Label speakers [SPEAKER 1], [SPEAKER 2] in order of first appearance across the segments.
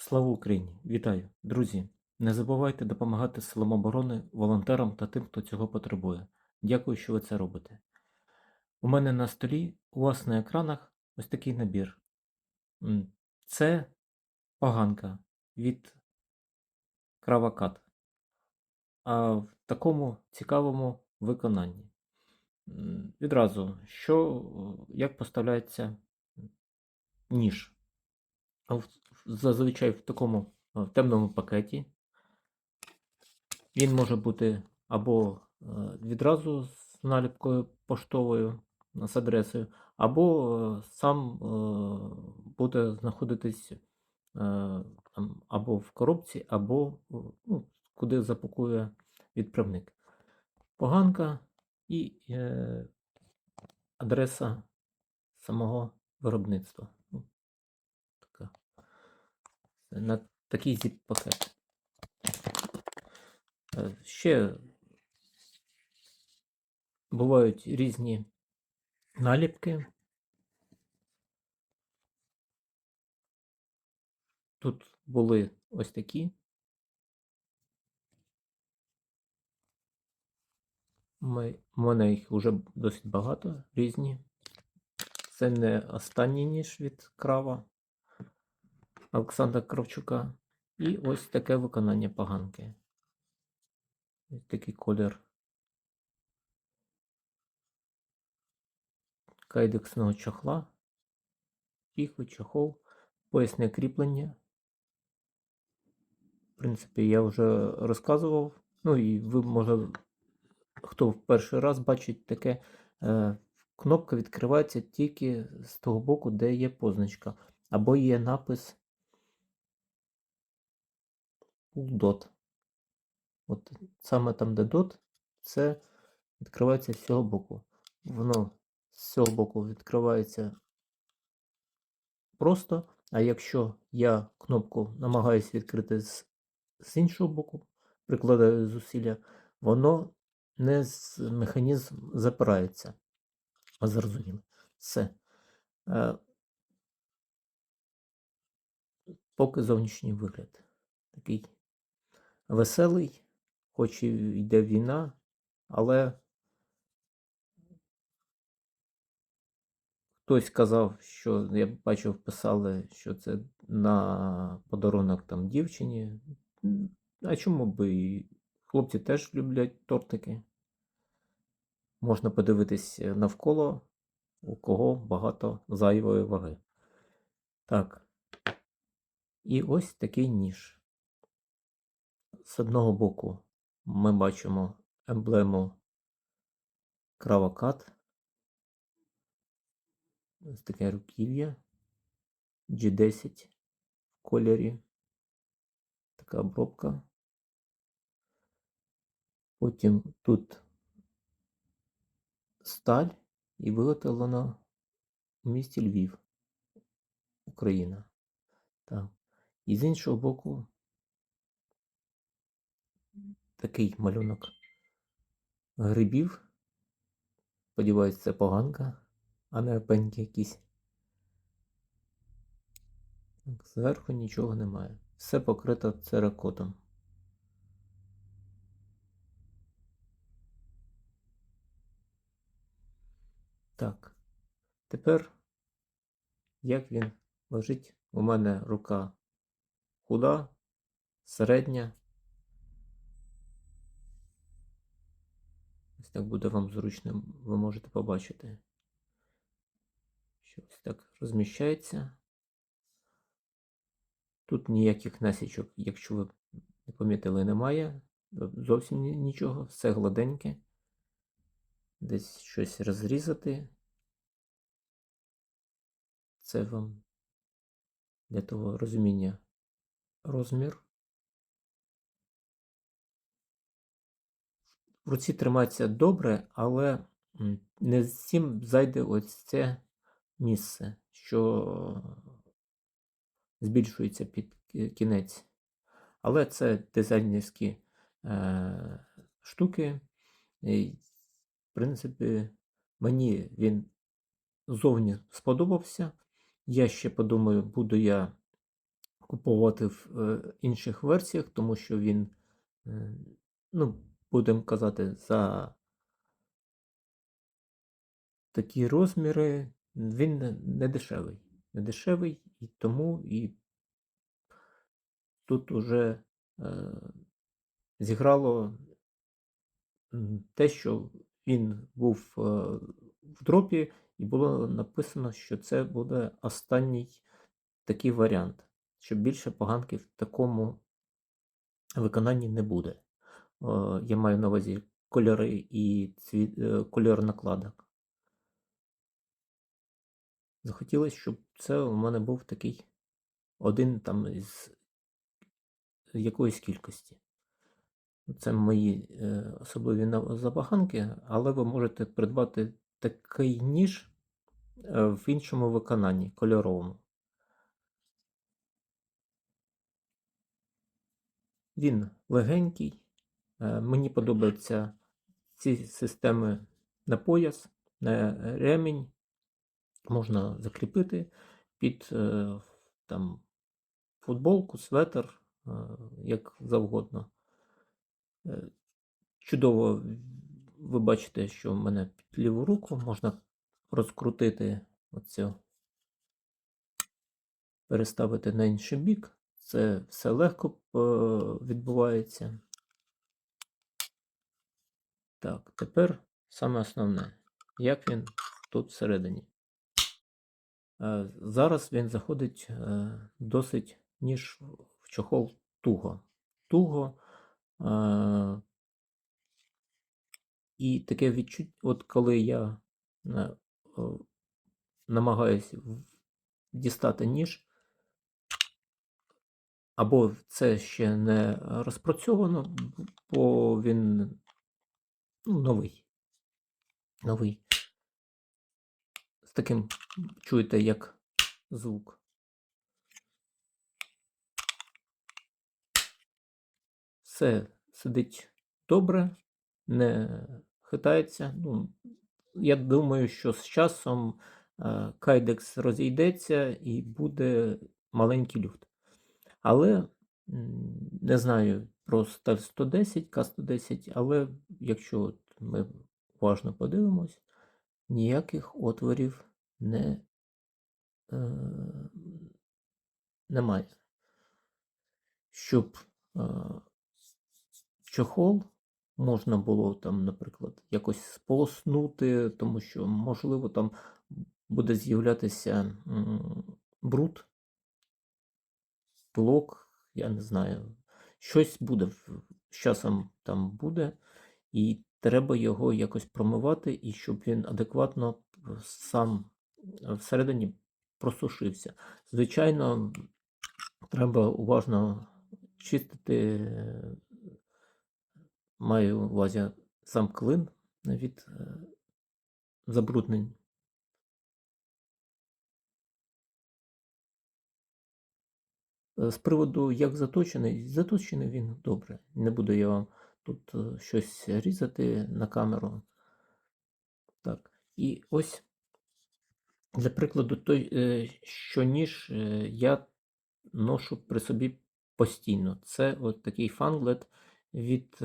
[SPEAKER 1] Слава Україні! Вітаю, друзі! Не забувайте допомагати силам оборони, волонтерам та тим, хто цього потребує. Дякую, що ви це робите. У мене на столі, у вас на екранах ось такий набір. Це поганка від Кравакат. А в такому цікавому виконанні. Відразу, що, як поставляється ніж. В- Зазвичай в такому е, темному пакеті. Він може бути або е, відразу з наліпкою поштовою з адресою, або е, сам е, буде знаходитись е, або в коробці, або е, ну, куди запакує відправник. Поганка і е, адреса самого виробництва. На такий зіп-пакет. Е, Ще бувають різні наліпки. Тут були ось такі. Ми, у мене їх вже досить багато, різні. Це не останній ніж від крава Олександра Кравчука. І ось таке виконання поганки. Ось такий колір кайдексного чохла, піхви, чохол, поясне кріплення. В принципі, я вже розказував. Ну і ви, може, хто в перший раз бачить таке, е, кнопка відкривається тільки з того боку, де є позначка, або є напис Dot. От саме там, де дот, це відкривається з цього боку. Воно з цього боку відкривається просто. А якщо я кнопку намагаюся відкрити з, з іншого боку, прикладаю зусилля, воно не з механізм запирається. А зрозуміло. Все. Е, поки зовнішній вигляд. Такий веселий, хоч і йде війна, але хтось казав, що я бачив, писали, що це на подарунок там дівчині. А чому би і хлопці теж люблять тортики? Можна подивитись навколо, у кого багато зайвої ваги. Так. І ось такий ніж. З одного боку ми бачимо емблему Кравакат. Ось таке руків'я G10 в кольорі. Така обробка. Потім тут сталь і виготовлено у місті Львів, Україна. Так. І з іншого боку такий малюнок грибів. Сподіваюсь, це поганка, а не пеньки якісь. Зверху нічого немає. Все покрито церакотом. Так. Тепер, як він лежить, у мене рука худа, середня. Ось так буде вам зручно, ви можете побачити. Що ось так розміщається. Тут ніяких насічок, якщо ви не помітили, немає. Зовсім нічого, все гладеньке. Десь щось розрізати. Це вам для того розуміння розмір. В руці тримається добре, але не всім зайде ось це місце, що збільшується під кінець. Але це дизайнерські е, штуки. І, в принципі, мені він зовні сподобався. Я ще подумаю, буду я купувати в е, інших версіях, тому що він, е, ну, будемо казати, за такі розміри він не- дешевий. Не дешевий, і тому і тут уже е, зіграло те, що він був е, в дропі, і було написано, що це буде останній такий варіант, що більше поганки в такому виконанні не буде. Е, Я маю на увазі кольори і цві... е, кольор накладок. Захотілося, щоб це у мене був такий один там із якоїсь кількості. Це мої е, особливі забаганки, але ви можете придбати такий ніж в іншому виконанні, кольоровому. Він легенький. Е, Мені подобаються ці системи на пояс, на ремінь. Можна закріпити під е, там, футболку, светр, е, як завгодно. Е, Чудово, ви бачите, що в мене під ліву руку можна розкрутити оцю, переставити на інший бік. Це все легко е, відбувається. Так, тепер саме основне, як він тут всередині. Е, Зараз він заходить е, досить ніж в чохол туго. Туго. е, І таке відчуття, от коли я о, намагаюсь дістати ніж, або це ще не розпрацьовано, бо він ну, новий. Новий. З таким чуєте, як звук. Все сидить добре, не хитається. Ну, я думаю, що з часом е, кайдекс розійдеться і буде маленький люфт. Але не знаю про сталь 110, К110, але якщо от ми уважно подивимось, ніяких отворів не, е, немає. Щоб е, чохол можна було там, наприклад, якось сполоснути, тому що, можливо, там буде з'являтися бруд, пилок, я не знаю. Щось буде з часом там буде, і треба його якось промивати, і щоб він адекватно сам е, всередині просушився. Звичайно, треба уважно чистити, маю увазі сам клин від е, забруднень. З приводу, як заточений, заточений він добре. Не буду я вам тут е, щось різати на камеру. Так. І ось, для прикладу, той, е, що ніж е, я ношу при собі постійно. Це от такий фанглет від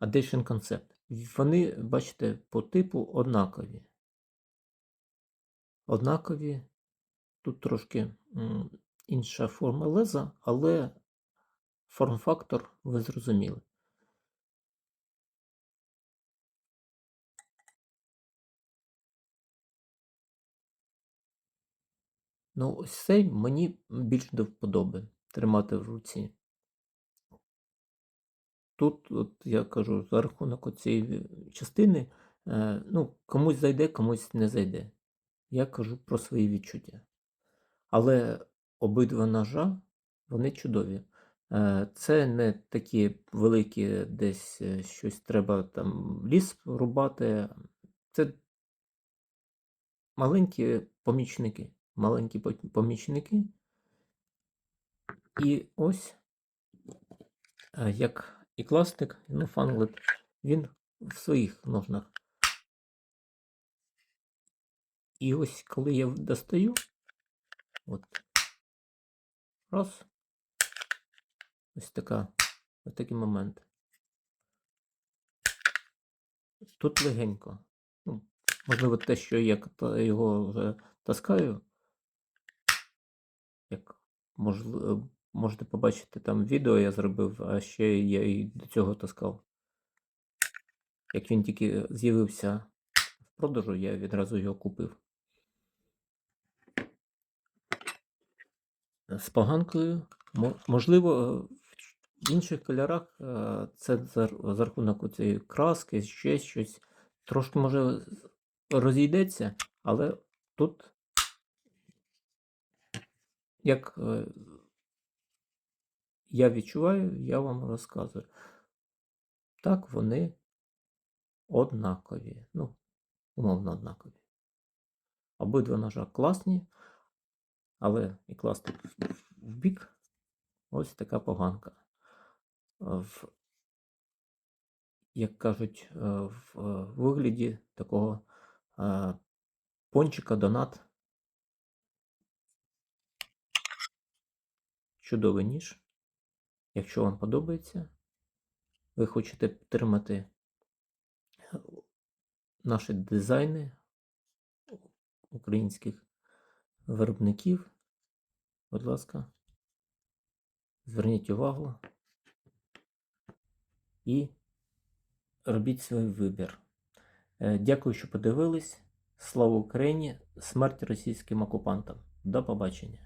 [SPEAKER 1] Addition Concept. Вони, бачите, по типу однакові. Однакові. Тут трошки інша форма леза, але форм-фактор ви зрозуміли. Ну, ось цей мені більш до вподоби тримати в руці. Тут, от я кажу, за рахунок цієї частини, е, ну, комусь зайде, комусь не зайде. Я кажу про свої відчуття. Але обидва ножа, вони чудові. Е, Це не такі великі, десь е, щось треба там ліс рубати. Це маленькі помічники. Маленькі помічники. І ось, е, як і кластик, ну, фанглет, він в своїх ножнах. І ось коли я достаю, от, Раз. Ось така, ось такий момент. Тут легенько. Ну, можливо, те, що я його вже таскаю, як можливо, можете побачити там відео я зробив, а ще я і до цього таскав. Як він тільки з'явився в продажу, я відразу його купив. З поганкою, можливо, е, в інших кольорах е, це за, рахунок цієї краски, ще щось. Трошки може розійдеться, але тут, як е, я відчуваю, я вам розказую. Так, вони однакові. Ну, умовно однакові. Обидва ножа класні, але і класти в бік ось така поганка. В, як кажуть, е, в е, вигляді такого е, пончика донат. Чудовий ніж. Якщо вам подобається, ви хочете підтримати е, наші дизайни українських виробників, будь ласка, зверніть увагу і робіть свій вибір. Е, Дякую, що подивились. Слава Україні! Смерть російським окупантам. До побачення!